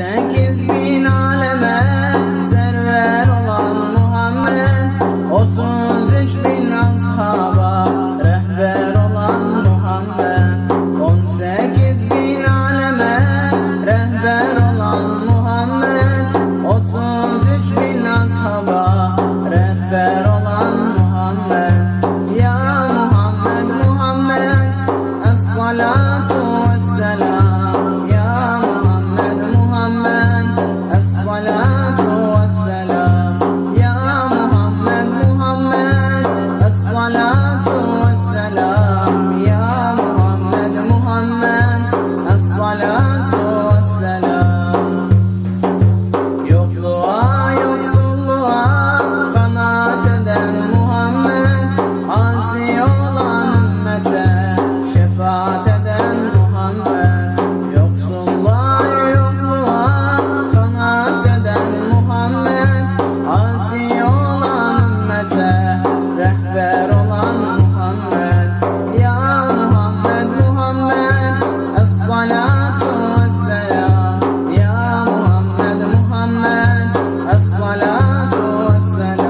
Sekiz bin aleme server olan Muhammed Otuz üç bin ashaba rehber olan Muhammed. On sekiz bin aleme rehber olan Muhammed Otuz üç bin ashaba rehber olan Muhammed. Ya Muhammed Muhammed Es-salam salatu Yokluğa yoksulluğa kanaat eden Muhammed Asi olan şefaat eden Muhammed. Yoksulluğa yokluğa kanaat eden Muhammed Asi olan rehber olan Muhammed. Ya Muhammed Muhammed Es-salatu الصلاة والسلام